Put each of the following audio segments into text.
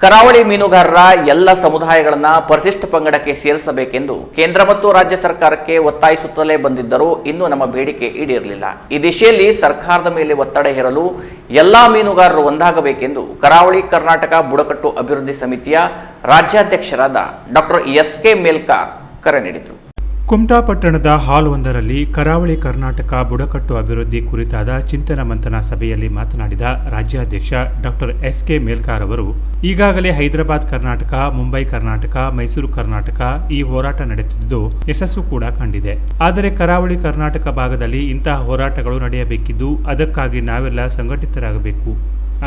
ಕರಾವಳಿ ಮೀನುಗಾರರ ಎಲ್ಲ ಸಮುದಾಯಗಳನ್ನು ಪರಿಶಿಷ್ಟ ಪಂಗಡಕ್ಕೆ ಸೇರಿಸಬೇಕೆಂದು ಕೇಂದ್ರ ಮತ್ತು ರಾಜ್ಯ ಸರ್ಕಾರಕ್ಕೆ ಒತ್ತಾಯಿಸುತ್ತಲೇ ಬಂದಿದ್ದರೂ ಇನ್ನೂ ನಮ್ಮ ಬೇಡಿಕೆ ಈಡೇರಲಿಲ್ಲ. ಈ ದಿಶೆಯಲ್ಲಿ ಸರ್ಕಾರದ ಮೇಲೆ ಒತ್ತಡ ಹೇರಲು ಎಲ್ಲ ಮೀನುಗಾರರು ಒಂದಾಗಬೇಕೆಂದು ಕರಾವಳಿ ಕರ್ನಾಟಕ ಬುಡಕಟ್ಟು ಅಭಿವೃದ್ಧಿ ಸಮಿತಿಯ ರಾಜ್ಯಾಧ್ಯಕ್ಷರಾದ ಡಾಕ್ಟರ್ ಎಸ್ ಕೆ ಮೇಲ್ಕಾರ್ ಕರೆ ನೀಡಿದರು. ಕುಮಟಾ ಪಟ್ಟಣದ ಹಾಲ್ ಒಂದರಲ್ಲಿ ಕರಾವಳಿ ಕರ್ನಾಟಕ ಬುಡಕಟ್ಟು ಅಭಿವೃದ್ಧಿ ಕುರಿತಾದ ಚಿಂತನ ಮಂಥನ ಸಭೆಯಲ್ಲಿ ಮಾತನಾಡಿದ ರಾಜ್ಯಾಧ್ಯಕ್ಷ ಡಾಕ್ಟರ್ ಎಸ್ ಕೆ ಮೇಲ್ಕಾರ್ ಅವರು, ಈಗಾಗಲೇ ಹೈದರಾಬಾದ್ ಕರ್ನಾಟಕ, ಮುಂಬೈ ಕರ್ನಾಟಕ, ಮೈಸೂರು ಕರ್ನಾಟಕ ಈ ಹೋರಾಟ ನಡೆಯುತ್ತಿದ್ದು ಯಶಸ್ಸು ಕೂಡ ಕಂಡಿದೆ. ಆದರೆ ಕರಾವಳಿ ಕರ್ನಾಟಕ ಭಾಗದಲ್ಲಿ ಇಂತಹ ಹೋರಾಟಗಳು ನಡೆಯಬೇಕಿದ್ದು ಅದಕ್ಕಾಗಿ ನಾವೆಲ್ಲ ಸಂಘಟಿತರಾಗಬೇಕು.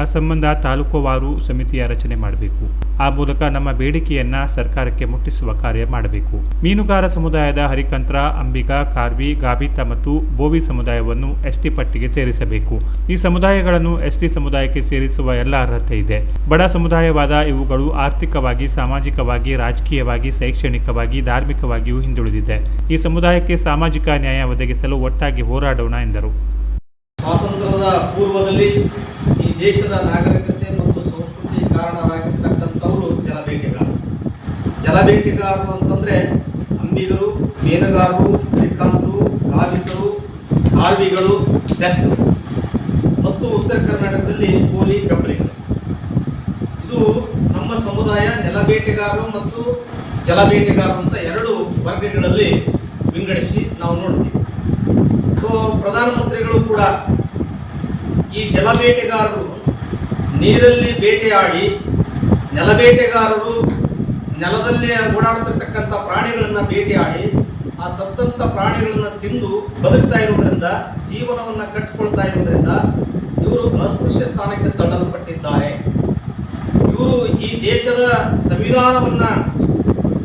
ಆ ಸಂಬಂಧ ತಾಲೂಕುವಾರು ಸಮಿತಿಯ ರಚನೆ ಮಾಡಬೇಕು. ಆ ಮೂಲಕ ನಮ್ಮ ಬೇಡಿಕೆಯನ್ನ ಸರ್ಕಾರಕ್ಕೆ ಮುಟ್ಟಿಸುವ ಕಾರ್ಯ ಮಾಡಬೇಕು. ಮೀನುಗಾರ ಸಮುದಾಯದ ಹರಿಕಂತ್ರ ಅಂಬಿಕಾ ಕಾರ್ವಿ, ಗಾಬಿತ ಮತ್ತು ಬೋವಿ ಸಮುದಾಯವನ್ನು ಎಸ್ಟಿ ಪಟ್ಟಿಗೆ ಸೇರಿಸಬೇಕು. ಈ ಸಮುದಾಯಗಳನ್ನು ಎಸ್ಟಿ ಸಮುದಾಯಕ್ಕೆ ಸೇರಿಸುವ ಎಲ್ಲ ಅರ್ಹತೆ ಇದೆ. ಬಡ ಸಮುದಾಯವಾದ ಇವುಗಳು ಆರ್ಥಿಕವಾಗಿ, ಸಾಮಾಜಿಕವಾಗಿ, ರಾಜಕೀಯವಾಗಿ, ಶೈಕ್ಷಣಿಕವಾಗಿ, ಧಾರ್ಮಿಕವಾಗಿಯೂ ಹಿಂದುಳಿದಿದೆ. ಈ ಸಮುದಾಯಕ್ಕೆ ಸಾಮಾಜಿಕ ನ್ಯಾಯ ಒದಗಿಸಲು ಒಟ್ಟಾಗಿ ಹೋರಾಡೋಣ ಎಂದರು. ಸ್ವಾತಂತ್ರ್ಯದ ಪೂರ್ವದಲ್ಲಿ ಈ ದೇಶದ ನಾಗರಿಕತೆ ಮತ್ತು ಸಂಸ್ಕೃತಿ ಕಾರಣರಾಗಿರ್ತಕ್ಕಂಥವರು ಜಲಬೇಟೆಗಾರರು ಜಲಬೇಟೆಗಾರರು ಅಂತಂದ್ರೆ ಅಂಬಿಗರು ಮೀನುಗಾರರು ಶ್ರೀಕಾಂತರು ಕಾವಿಕರು ಕಾರ್ವಿಗಳು ಬೆಸ್ಟ್ ಮತ್ತು ಉತ್ತರ ಕರ್ನಾಟಕದಲ್ಲಿ ಕೋಲಿ ಕಬ್ಬಲಿಗರು ಇದು ನಮ್ಮ ಸಮುದಾಯ ನೆಲಬೇಟೆಗಾರರು ಮತ್ತು ಜಲಬೇಟೆಗಾರರು ಅಂತ ಎರಡು ವರ್ಗಗಳಲ್ಲಿ ವಿಂಗಡಿಸಿ ನಾವು ನೋಡ್ತೀವಿ. ಸೊ ಪ್ರಧಾನಮಂತ್ರಿಗಳು ಕೂಡ ಈ ಜಲಬೇಟೆಗಾರರು ನೀರಲ್ಲಿ ಬೇಟೆಯಾಡಿ ನೆಲಬೇಟೆಗಾರರು ನೆಲದಲ್ಲೇ ಓಡಾಡ್ತಿರ್ತಕ್ಕಂಥ ಪ್ರಾಣಿಗಳನ್ನು ಭೇಟಿಯಾಡಿ ಆ ಸತ್ತಂತ ಪ್ರಾಣಿಗಳನ್ನು ತಿಂದು ಬದುಕ್ತಾ ಇರುವುದರಿಂದ, ಜೀವನವನ್ನ ಕಟ್ಟಿಕೊಳ್ತಾ ಇರುವುದರಿಂದ ಇವರು ಅಸ್ಪೃಶ್ಯ ಸ್ಥಾನಕ್ಕೆ ತಳ್ಳಲ್ಪಟ್ಟಿದ್ದಾರೆ. ಇವರು ಈ ದೇಶದ ಸಂವಿಧಾನವನ್ನ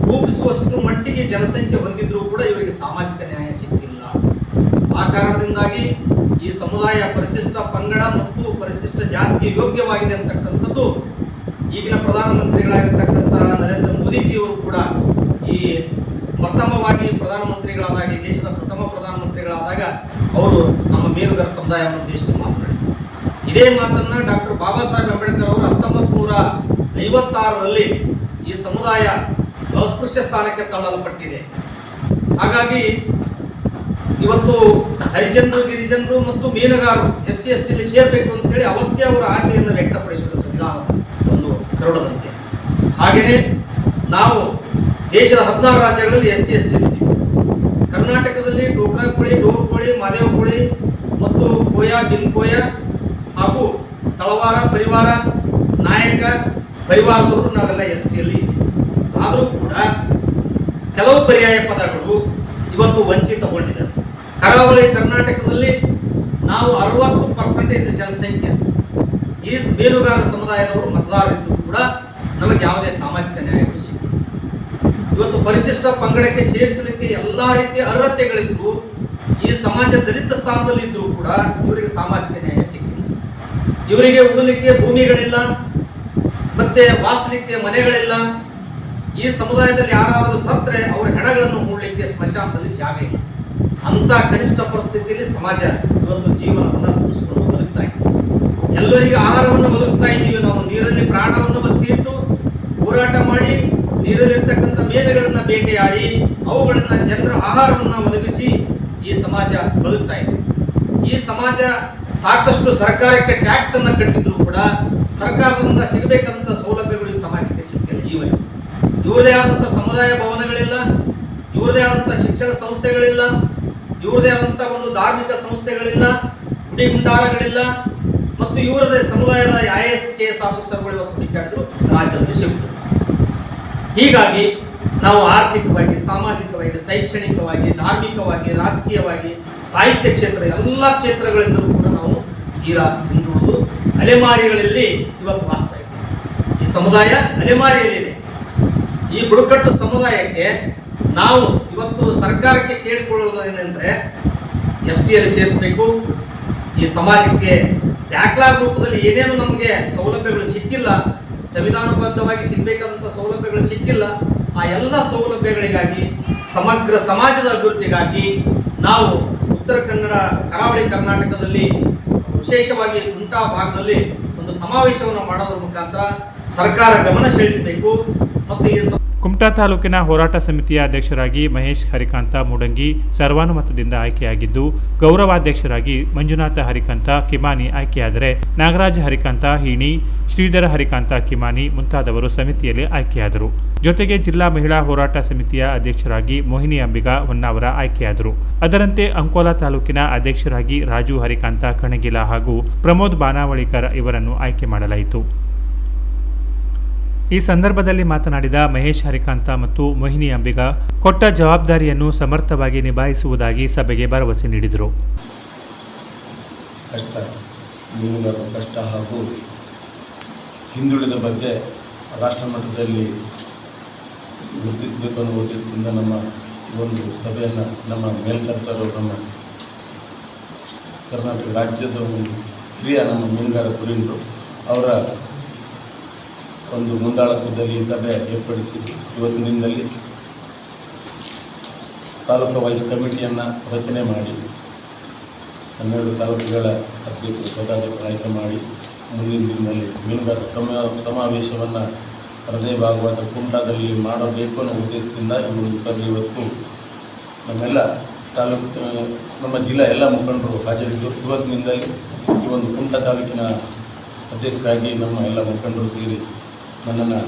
ರೂಪಿಸುವಷ್ಟು ಮಟ್ಟಿಗೆ ಜನಸಂಖ್ಯೆ ಹೊಂದಿದ್ರೂ ಕೂಡ ಇವರಿಗೆ ಸಾಮಾಜಿಕ ನ್ಯಾಯ ಸಿಕ್ಕಿಲ್ಲ ಆ ಕಾರಣದಿಂದಾಗಿ ಈ ಸಮುದಾಯ ಪರಿಶಿಷ್ಟ ಪಂಗಡ ಮತ್ತು ಪರಿಶಿಷ್ಟ ಜಾತಿಗೆ ಯೋಗ್ಯವಾಗಿದೆ ಅಂತಕ್ಕಂಥದ್ದು ಈಗಿನ ಪ್ರಧಾನಮಂತ್ರಿಗಳಾಗಿರ್ತಕ್ಕಂಥ ನರೇಂದ್ರ ಮೋದಿಜಿಯವರು ಕೂಡ ಈ ಪ್ರಥಮವಾಗಿ ಪ್ರಧಾನಮಂತ್ರಿಗಳಾದಾಗ ದೇಶದ ಪ್ರಥಮ ಪ್ರಧಾನಮಂತ್ರಿಗಳಾದಾಗ ಅವರು ನಮ್ಮ ಮೀನುಗಾರ ಸಮುದಾಯವನ್ನು ಉದ್ದೇಶಿಸಿ ಮಾತನಾಡಿದರು. ಇದೇ ಮಾತನ್ನ ಡಾಕ್ಟರ್ ಬಾಬಾ ಸಾಹೇಬ್ ಅಂಬೇಡ್ಕರ್ ಅವರು ಹತ್ತೊಂಬತ್ತು ನೂರ ಐವತ್ತಾರರಲ್ಲಿ ಈ ಸಮುದಾಯ ಅಸ್ಪೃಶ್ಯ ಸ್ಥಾನಕ್ಕೆ ತಳ್ಳಲ್ಪಟ್ಟಿದೆ. ಹಾಗಾಗಿ ಇವತ್ತು ಹರಿಜನರು, ಗಿರಿಜನರು ಮತ್ತು ಮೀನುಗಾರರು ಎಸ್ ಸಿ ಎಸ್ ಟಿಲಿ ಸೇರ್ಬೇಕು ಅಂತೇಳಿ ಅವತ್ತೇ ಅವರ ಆಸೆಯನ್ನು ವ್ಯಕ್ತಪಡಿಸಿದರು ಸಂವಿಧಾನದ. ಒಂದು ಕರಡದಂತೆ ಹಾಗೆಯೇ ನಾವು ದೇಶದ ಹದಿನಾರು ರಾಜ್ಯಗಳಲ್ಲಿ ಎಸ್ ಸಿ, ಎಸ್ ಟಿ ಕರ್ನಾಟಕದಲ್ಲಿ ಡೋಕ್ರಾ ಕೋಳಿ ಡೋರ್ ಮಾದೇವ ಕೋಳಿ ಮತ್ತು ಕೋಯ, ಗಿನ್ಕೋಯ ಹಾಗೂ ತಳವಾರ, ಪರಿವಾರ, ನಾಯಕ, ಪರಿವಾರದವರು ನಾವೆಲ್ಲ ಎಸ್ ಟಿಯಲ್ಲಿ ಆದರೂ ಕೂಡ ಕೆಲವು ಪರ್ಯಾಯ ಪದಗಳು ಇವತ್ತು ವಂಚಿತಗೊಂಡಿದೆ. ಕರಾವಳಿ ಕರ್ನಾಟಕದಲ್ಲಿ ನಾವು ಅರವತ್ತು ಪರ್ಸೆಂಟೇಜ್ ಜನಸಂಖ್ಯೆ. ಈ ಮೀನುಗಾರ ಸಮುದಾಯದವರು ಮತದಾರರಿದ್ದು ಕೂಡ ನಮಗೆ ಯಾವುದೇ ಸಾಮಾಜಿಕ ನ್ಯಾಯಗಳು ಇವತ್ತು ಪರಿಶಿಷ್ಟ ಪಂಗಡಕ್ಕೆ ಸೇರಿಸಲಿಕ್ಕೆ ಎಲ್ಲಾ ರೀತಿಯ ಅರ್ಹತೆಗಳಿದ್ರು ಈ ಸಮಾಜ ದಲಿತ ಸ್ಥಾನದಲ್ಲಿದ್ದರೂ ಕೂಡ ಇವರಿಗೆ ಸಾಮಾಜಿಕ ನ್ಯಾಯ ಸಿಕ್ಕಿಲ್ಲ. ಇವರಿಗೆ ಉಳಲಿಕ್ಕೆ ಭೂಮಿಗಳಿಲ್ಲ, ಮತ್ತೆ ವಾಸಲಿಕ್ಕೆ ಮನೆಗಳಿಲ್ಲ. ಈ ಸಮುದಾಯದಲ್ಲಿ ಯಾರಾದರೂ ಸತ್ತರೆ ಅವರ ಹೆಣಗಳನ್ನು ಹೂಡಲಿಕ್ಕೆ ಸ್ಮಶಾನದಲ್ಲಿ ಜಾಗ ಇಲ್ಲ. ಅಂತ ಕನಿಷ್ಠ ಪರಿಸ್ಥಿತಿಯಲ್ಲಿ ಸಮಾಜ ಇವತ್ತು ಜೀವನವನ್ನು ರೂಪಿಸಿಕೊಂಡು ಬದುಕ್ತಾ ಇದೆ. ಎಲ್ಲರಿಗೂ ಆಹಾರವನ್ನು ಬದುಕಿಸ್ತಾ ನಾವು ನೀರಲ್ಲಿ ಪ್ರಾಣವನ್ನು ಒತ್ತಿಟ್ಟು ಹೋರಾಟ ಮಾಡಿ ನೀರಲ್ಲಿರ್ತಕ್ಕಂಥ ಮೀನುಗಳನ್ನ ಬೇಟೆಯಾಡಿ ಅವುಗಳನ್ನ ಜನರ ಆಹಾರವನ್ನು ಒದಗಿಸಿ ಈ ಸಮಾಜ ಬದುಕ್ತಾ ಇದೆ. ಈ ಸಮಾಜ ಸಾಕಷ್ಟು ಸರ್ಕಾರಕ್ಕೆ ಟ್ಯಾಕ್ಸ್ ಅನ್ನ ಕಟ್ಟಿದ್ರು ಕೂಡ ಸರ್ಕಾರದಿಂದ ಸಿಗಬೇಕಂತ ಸೌಲಭ್ಯಗಳು ಈ ಸಮಾಜಕ್ಕೆ ಸಿಕ್ಕಿಲ್ಲ ಈವರೆಗೂ. ಇವ್ರದೇ ಆದಂಥ ಸಮುದಾಯ ಭವನಗಳಿಲ್ಲ, ಇವ್ರದೇ ಆದಂಥ ಶಿಕ್ಷಣ ಸಂಸ್ಥೆಗಳಿಲ್ಲ, ಇವ್ರದೇ ಆದಂಥ ಒಂದು ಧಾರ್ಮಿಕ ಸಂಸ್ಥೆಗಳಿಲ್ಲ, ಗುಡಿ ಗುಂಡಾರಗಳಿಲ್ಲ, ಮತ್ತು ಇವರದೇ ಸಮುದಾಯದ ಐ ಎಸ್ ಕೆ ಎಸ್ ಆಫೀಸರ್ಗಳು ಇವತ್ತು ಹುಡುಕಾಡಿದ್ರು. ರಾಜ್ಯದಲ್ಲಿ ಸಿಗ್ತದೆ ಹೀಗಾಗಿ ನಾವು ಆರ್ಥಿಕವಾಗಿ, ಸಾಮಾಜಿಕವಾಗಿ, ಶೈಕ್ಷಣಿಕವಾಗಿ, ಧಾರ್ಮಿಕವಾಗಿ, ರಾಜಕೀಯವಾಗಿ, ಸಾಹಿತ್ಯ ಕ್ಷೇತ್ರ ಎಲ್ಲ ಕ್ಷೇತ್ರಗಳಿಂದಲೂ ಕೂಡ ನಾವು ತೀರ ಹಿಂದುಳಿದು ಅಲೆಮಾರಿಗಳಲ್ಲಿ ಇವತ್ತು ವಾಸ್ತಾ ಇದೆ ಈ ಸಮುದಾಯ ಅಲೆಮಾರಿಯಲ್ಲಿದೆ. ಈ ಬುಡಕಟ್ಟು ಸಮುದಾಯಕ್ಕೆ ನಾವು ಇವತ್ತು ಸರ್ಕಾರಕ್ಕೆ ಕೇಳಿಕೊಳ್ಳುವುದು ಏನಂದ್ರೆ ಎಸ್ ಟಿಯಲ್ಲಿ ಸೇರಿಸಬೇಕು. ಈ ಸಮಾಜಕ್ಕೆ ದಾಖಲಾ ರೂಪದಲ್ಲಿ ಏನೇನು ನಮಗೆ ಸೌಲಭ್ಯಗಳು ಸಿಕ್ಕಿಲ್ಲ ಸಂವಿಧಾನಬದ್ಧವಾಗಿ ಸಿಗಬೇಕಾದಂಥ ಸೌಲಭ್ಯಗಳು ಸಿಕ್ಕಿಲ್ಲ, ಆ ಎಲ್ಲ ಸೌಲಭ್ಯಗಳಿಗಾಗಿ, ಸಮಗ್ರ ಸಮಾಜದ ಅಭಿವೃದ್ಧಿಗಾಗಿ ನಾವು ಉತ್ತರ ಕನ್ನಡ, ಕರಾವಳಿ ಕರ್ನಾಟಕದಲ್ಲಿ ವಿಶೇಷವಾಗಿ ಉಂಟಾ ಭಾಗದಲ್ಲಿ ಒಂದು ಸಮಾವೇಶವನ್ನು ಮಾಡೋದ್ರ ಮುಖಾಂತರ ಸರ್ಕಾರ ಗಮನ ಸೆಳಿಸಬೇಕು. ಮತ್ತು ಈ ಕುಮಟಾ ತಾಲೂಕಿನ ಹೋರಾಟ ಸಮಿತಿಯ ಅಧ್ಯಕ್ಷರಾಗಿ ಮಹೇಶ್ ಹರಿಕಾಂತ ಮೂಡಂಗಿ ಸರ್ವಾನುಮತದಿಂದ ಆಯ್ಕೆಯಾಗಿದ್ದು, ಗೌರವಾಧ್ಯಕ್ಷರಾಗಿ ಮಂಜುನಾಥ ಹರಿಕಾಂತ, ಕಿಮಾನಿ ಆಯ್ಕೆಯಾದರೆ ನಾಗರಾಜ ಹರಿಕಾಂತ, ಹೀಣಿ, ಶ್ರೀಧರ ಹರಿಕಾಂತ, ಕಿಮಾನಿ ಮುಂತಾದವರು ಸಮಿತಿಯಲ್ಲಿ ಆಯ್ಕೆಯಾದರು. ಜೊತೆಗೆ ಜಿಲ್ಲಾ ಮಹಿಳಾ ಹೋರಾಟ ಸಮಿತಿಯ ಅಧ್ಯಕ್ಷರಾಗಿ ಮೋಹಿನಿ ಅಂಬಿಗ ಹೊನ್ನಾವರ ಆಯ್ಕೆಯಾದರು. ಅದರಂತೆ ಅಂಕೋಲಾ ತಾಲೂಕಿನ ಅಧ್ಯಕ್ಷರಾಗಿ ರಾಜು ಹರಿಕಾಂತ, ಕಣಗಿಲ ಹಾಗೂ ಪ್ರಮೋದ್ ಬಾನಾವಳಿಕರ್ ಇವರನ್ನು ಆಯ್ಕೆ ಮಾಡಲಾಯಿತು. ಈ ಸಂದರ್ಭದಲ್ಲಿ ಮಾತನಾಡಿದ ಮಹೇಶ್ ಹರಿಕಾಂತ ಮತ್ತು ಮೋಹಿನಿ ಅಂಬಿಗ, ಕೊಟ್ಟ ಜವಾಬ್ದಾರಿಯನ್ನು ಸಮರ್ಥವಾಗಿ ನಿಭಾಯಿಸುವುದಾಗಿ ಸಭೆಗೆ ಭರವಸೆ ನೀಡಿದರು. ಕಷ್ಟ ಕಷ್ಟ ಹಾಗೂ ಹಿಂದುಳಿದ ಬಗ್ಗೆ ರಾಷ್ಟ್ರ ಮಟ್ಟದಲ್ಲಿ ಗುರುತಿಸಬೇಕು ಅನ್ನೋ ಉದ್ದೇಶದಿಂದ ನಮ್ಮ ಒಂದು ಸಭೆಯನ್ನು ನಮ್ಮ ಮೇಲ್ಕರ್ಸರು ನಮ್ಮ ಕರ್ನಾಟಕ ರಾಜ್ಯದ ಒಂದು ಹಿರಿಯ ನಮ್ಮ ಮೀನುಗಾರ ಅವರ ಒಂದು ಮುಂದಾಳತ್ವದಲ್ಲಿ ಸಭೆ ಏರ್ಪಡಿಸಿ ನಿನ್ನಲ್ಲಿ ತಾಲೂಕು ವೈಸ್ ಕಮಿಟಿಯನ್ನು ರಚನೆ ಮಾಡಿ, ಹನ್ನೆರಡು ತಾಲೂಕುಗಳ ಅಧ್ಯಕ್ಷರು ಪದಾಧಿಕಾರಿ ಆಯ್ಕೆ ಮಾಡಿ, ಮುಂದಿನ ದಿನದಲ್ಲಿ ಮೀನುಗಾರ ಸಮ, ಸಮಾವೇಶವನ್ನು ಹೃದಯ ಭಾಗವಾದ ಕುಮಟಾದಲ್ಲಿ ಮಾಡಬೇಕು ಅನ್ನೋ ಉದ್ದೇಶದಿಂದ ಈ ಒಂದು ಸಭೆ ಇವತ್ತು ನಮ್ಮೆಲ್ಲ ತಾಲೂಕು ನಮ್ಮ ಜಿಲ್ಲಾ ಎಲ್ಲ ಮುಖಂಡರು ಹಾಜರಿದ್ದು. ಇವತ್ತಿನಿಂದಲೇ ಈ ಒಂದು ಕುಮಟಾ ತಾಲೂಕಿನ ಅಧ್ಯಕ್ಷರಾಗಿ ನಮ್ಮ ಎಲ್ಲ ಮುಖಂಡರು ಸೇರಿ ನನ್ನನ್ನು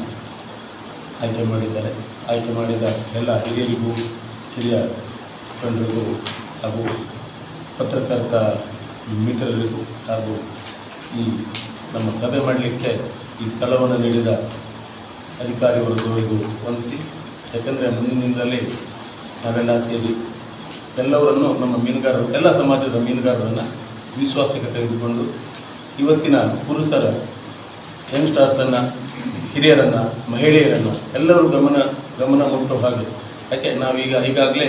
ಆಯ್ಕೆ ಮಾಡಿದ್ದಾರೆ. ಆಯ್ಕೆ ಮಾಡಿದ ಎಲ್ಲ ಹಿರಿಯರಿಗೂ, ಕಿರಿಯ ಮುಖಂಡರಿಗೂ ಹಾಗೂ ಪತ್ರಕರ್ತ ಮಿತ್ರರಿಗೂ ಹಾಗೂ ಈ ನಮ್ಮ ಸಭೆ ಮಾಡಲಿಕ್ಕೆ ಈ ಸ್ಥಳವನ್ನು ನೀಡಿದ ಅಧಿಕಾರಿ ವರ್ಗದವರಿಗೂ ವಂದಿಸಿ, ಯಾಕೆಂದರೆ ಮುಂದಿನಿಂದಲೇ ನಾವೆಲ್ಲ ಸೇರಿ ಎಲ್ಲವರನ್ನು ನಮ್ಮ ಮೀನುಗಾರರು, ಎಲ್ಲ ಸಮಾಜದ ಮೀನುಗಾರರನ್ನು ವಿಶ್ವಾಸಕ್ಕೆ ತೆಗೆದುಕೊಂಡು ಇವತ್ತಿನ ಪುರುಷರ ಯಂಗ್ಸ್ಟರ್ಸನ್ನು ಹಿರಿಯರನ್ನು, ಮಹಿಳೆಯರನ್ನು ಎಲ್ಲರೂ ಗಮನ ಗಮನ ಮುಟ್ಟುವ ಹಾಗೆ. ಯಾಕೆ? ನಾವೀಗ ಈಗಾಗಲೇ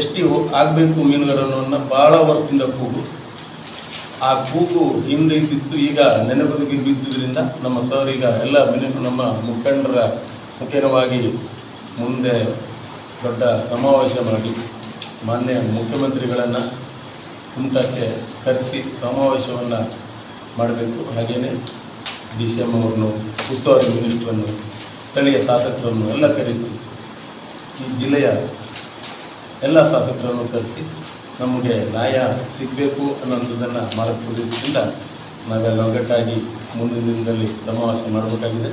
ಎಸ್ ಟಿ ಆಗಬೇಕು ಮೀನುಗಾರನನ್ನು ಭಾಳ ವರ್ಷದಿಂದ ಕೂಗು. ಆ ಕೂಗು ಹಿಂದೆ ಇದ್ದಿತ್ತು, ಈಗ ನೆನಪದಿಗೆ ಬಿದ್ದುದರಿಂದ ನಮ್ಮ ಸರ್ ಈಗ ಎಲ್ಲ ಮೀನು, ನಮ್ಮ ಮುಖಂಡರ ಮುಖ್ಯವಾಗಿ ಮುಂದೆ ದೊಡ್ಡ ಸಮಾವೇಶ ಮಾಡಿ ಮಾನ್ಯ ಮುಖ್ಯಮಂತ್ರಿಗಳನ್ನು ಕುಮಟಕ್ಕೆ ಕರೆಸಿ ಸಮಾವೇಶವನ್ನು ಮಾಡಬೇಕು. ಹಾಗೆಯೇ ಡಿ ಸಿ ಎಂ ಅವ್ರನ್ನು, ಉಸ್ತುವಾರಿ ಮಿನಿಸ್ಟ್ರನ್ನು ಸ್ಥಳೀಯ ಶಾಸಕರನ್ನು ಎಲ್ಲ ಕರೆಸಿ, ಈ ಜಿಲ್ಲೆಯ ಎಲ್ಲ ಶಾಸಕರನ್ನು ಕರೆಸಿ ನಮಗೆ ನ್ಯಾಯ ಸಿಗಬೇಕು ಅನ್ನೋದನ್ನು ಉದ್ದೇಶದಿಂದ ನಾವೆಲ್ಲ ಒಗ್ಗಟ್ಟಾಗಿ ಮುಂದಿನ ದಿನದಲ್ಲಿ ಸಮಾವೇಶ ಮಾಡಬೇಕಾಗಿದೆ.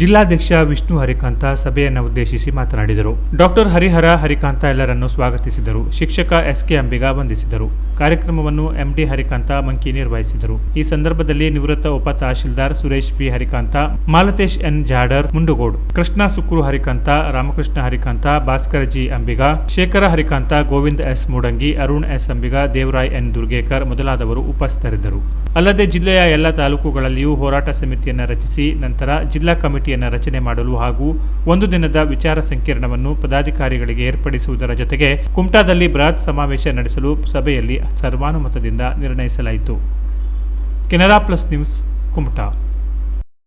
ಜಿಲ್ಲಾಧ್ಯಕ್ಷ ವಿಷ್ಣು ಹರಿಕಾಂತ ಸಭೆಯನ್ನು ಉದ್ದೇಶಿಸಿ ಮಾತನಾಡಿದರು. ಡಾಕ್ಟರ್ ಹರಿಹರ ಹರಿಕಾಂತ ಎಲ್ಲರನ್ನು ಸ್ವಾಗತಿಸಿದರು. ಶಿಕ್ಷಕ ಎಸ್ ಕೆ ಅಂಬಿಗ ವಂದಿಸಿದರು. ಕಾರ್ಯಕ್ರಮವನ್ನು ಎಂಡಿ ಹರಿಕಾಂತ ಮಂಕಿ ನಿರ್ವಹಿಸಿದರು. ಈ ಸಂದರ್ಭದಲ್ಲಿ ನಿವೃತ್ತ ಉಪ tahsildar Suresh B Harikanta, Malatesh N Jadar Mundgod, Krishna Sukru Harikanta, Ramakrishna Harikanta, Bhaskar G Ambiga, Shekhar Harikanta, Govinda S Moodangi, Arun S Ambiga, Devaray N Durgekar ಮೊದಲಾದವರು ಉಪಸ್ಥಿತರಿದ್ದರು. ಅಲ್ಲದೆ ಜಿಲ್ಲೆಯ ಎಲ್ಲ ತಾಲೂಕುಗಳಲ್ಲಿಯೂ ಹೋರಾಟ ಸಮಿತಿಯನ್ನು ರಚಿಸಿ, ನಂತರ ಜಿಲ್ಲಾ ಕಮಿಟಿಯನ್ನು ರಚನೆ ಮಾಡಲು ಹಾಗೂ ಒಂದು ದಿನದ ವಿಚಾರ ಸಂಕಿರಣವನ್ನು ಪದಾಧಿಕಾರಿಗಳಿಗೆ ಏರ್ಪಡಿಸುವುದರ ಜೊತೆಗೆ ಕುಮಟಾದಲ್ಲಿ ಬೃಹತ್ ಸಮಾವೇಶ ನಡೆಸಲು ಸಭೆಯಲ್ಲಿ ಸರ್ವಾನುಮತದಿಂದ ನಿರ್ಣಯಿಸಲಾಯಿತು. Canara plus news, Kumta.